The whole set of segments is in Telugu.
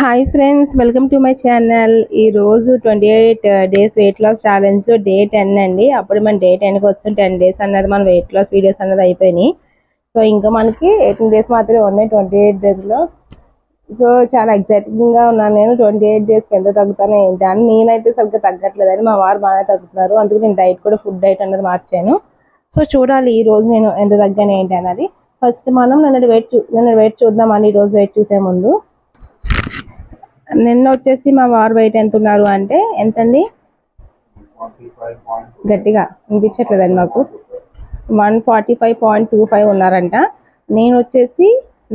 Hi friends welcome to my channel. ఈ రోజు twenty eight days weight loss ఛాలెంజ్లో day ten అండి. అప్పుడు మన డే టెన్కి వచ్చిన టెన్ డేస్ అన్నది మన వెయిట్ లాస్ వీడియోస్ అన్నది అయిపోయినాయి. సో ఇంకా మనకి ఎయిటీన్ డేస్ మాత్రమే ఉన్నాయి ట్వంటీ ఎయిట్ డేస్లో సో చాలా ఎగ్జైటింగ్గా ఉన్నాను నేను. ట్వంటీ ఎయిట్ డేస్కి ఎంత తగ్గుతాను ఏంటి అని నేనైతే సరిగ్గా తగ్గట్లేదని మా వారు బాగా తగ్గుతున్నారు. అందుకు నేను డైట్ కూడా ఫుడ్ డైట్ అన్నది మార్చాను. సో చూడాలి ఈ రోజు నేను ఎంత తగ్గాను ఏంటి అన్నది. ఫస్ట్ మనం నిన్న వెయిట్ నిన్న వెయిట్ చూద్దామని ఈరోజు వెయిట్ చూసే ముందు. నిన్న వచ్చేసి మా వారు బయట ఎంత ఉన్నారు అంటే ఎంతండి? గట్టిగా వినిపించట్లేదండి మాకు. One forty five point two five ఉన్నారంట. నేను వచ్చేసి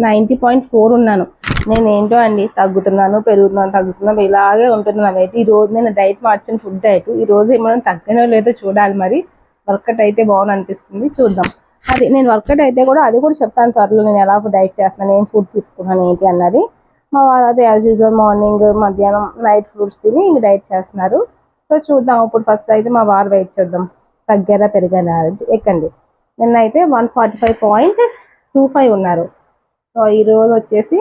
నైంటీ పాయింట్ ఫోర్ ఉన్నాను. నేను ఏంటో అండి తగ్గుతున్నాను పెరుగుతున్నాను తగ్గుతున్నాను ఇలాగే ఉంటున్నాను. అయితే ఈ రోజు నేను డైట్ మార్చిన ఫుడ్ డైట్. ఈ రోజు ఏమైనా తగ్గనో లేదో చూడాలి మరి. వర్కౌట్ అయితే బాగుంది అనిపిస్తుంది చూద్దాం. అది నేను వర్కౌట్ అయితే కూడా అది కూడా చెప్తాను త్వరలో. నేను ఎలా డైట్ చేస్తున్నాను ఏం ఫుడ్ తీసుకున్నాను ఏంటి అన్నది. మా వారు అదే యాజ్ యూజువల్ మార్నింగ్ మధ్యాహ్నం నైట్ ఫ్రూట్స్ తిని ఇంక డైట్ చేస్తున్నారు. సో చూద్దాం. ఇప్పుడు ఫస్ట్ అయితే మా వారు వెయిట్ చూద్దాం. తగ్గారా పెరిగారా ఎక్కండి. నిన్న అయితే one forty five point two five ఉన్నారు సో ఈరోజు వచ్చేసి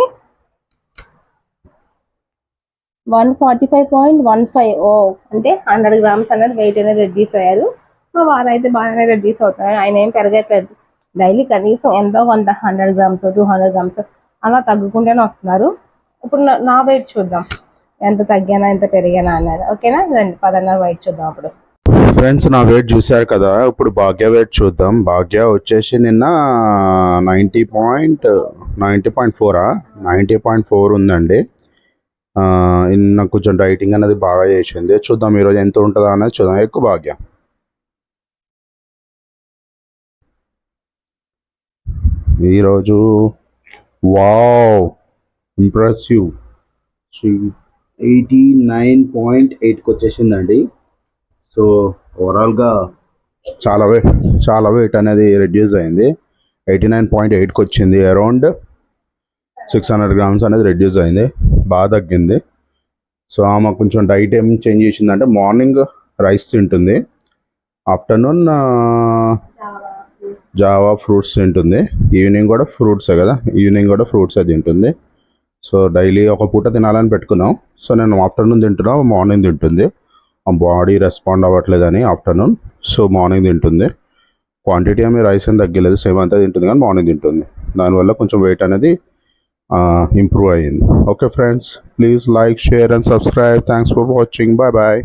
one forty five point one five ఓ అంటే హండ్రెడ్ గ్రామ్స్ అనేది వెయిట్ అనేది రెడ్యూస్ అయ్యారు. మా వారు అయితే బాగానే రెడ్యూస్ అవుతున్నారు. ఆయన ఏం పెరగట్లేదు. డైలీ కనీసం ఎంతో కొంత hundred grams two hundred grams అలా తగ్గుకుంటూనే వస్తున్నారు. ఇప్పుడు నా- వెయిట్ చూద్దాం. ఎంత తగ్గానా ఎంత పెరిగానా అన్నది ఓకేనా? రండి పదన్నర వెయిట్ చూద్దాం అప్పుడు. ఫ్రెండ్స్ నా వెయిట్ చూశారు కదా ఇప్పుడు భాగ్య వెయిట్ చూద్దాం. భాగ్య వచ్చేసి నిన్న ninety point ninety point ఫోరా ninety point four ఉందండి. నాకు నిన్న కొంచెం డైటింగ్ అనేది బాగా చేసింది. చూద్దాం ఈరోజు ఎంత ఉంటుందా అనేది చూద్దాం. ఎక్కువ భాగ్య. ఈరోజు wow! Impressive eighty nine point ఎయిట్కి వచ్చేసిందండి. సో ఓవరాల్గా చాలా వెయిట్ చాలా వెయిట్ అనేది రెడ్యూస్ అయింది. ఎయిటీ నైన్ పాయింట్ ఎయిట్కి వచ్చింది అరౌండ్ సిక్స్ హండ్రెడ్ గ్రామ్స్ అనేది రెడ్యూస్ అయింది. బాగా తగ్గింది. సో ఆమె కొంచెం డైట్ ఏం చేంజ్ చేసిందంటే మార్నింగ్ రైస్ తింటుంది. ఆఫ్టర్నూన్ జావా ఫ్రూట్స్ తింటుంది. ఈవినింగ్ కూడా ఫ్రూట్సే కదా? ఈవినింగ్ కూడా ఫ్రూట్సే తింటుంది. సో డైలీ ఒక పూట తినాలని పెట్టుకున్నాం. సో నేను ఆఫ్టర్నూన్ తింటున్నా మార్నింగ్ తింటుంది. ఆ బాడీ రెస్పాండ్ అవ్వట్లేదని ఆఫ్టర్నూన్. సో మార్నింగ్ తింటుంది. క్వాంటిటీ ఏమి రైస్ ఏం తగ్గలేదు. సేమ్ అంతా తింటుంది కానీ మార్నింగ్ తింటుంది. దానివల్ల కొంచెం వెయిట్ అనేది ఇంప్రూవ్ అయ్యింది. Okay friends please like share and subscribe thanks for watching bye bye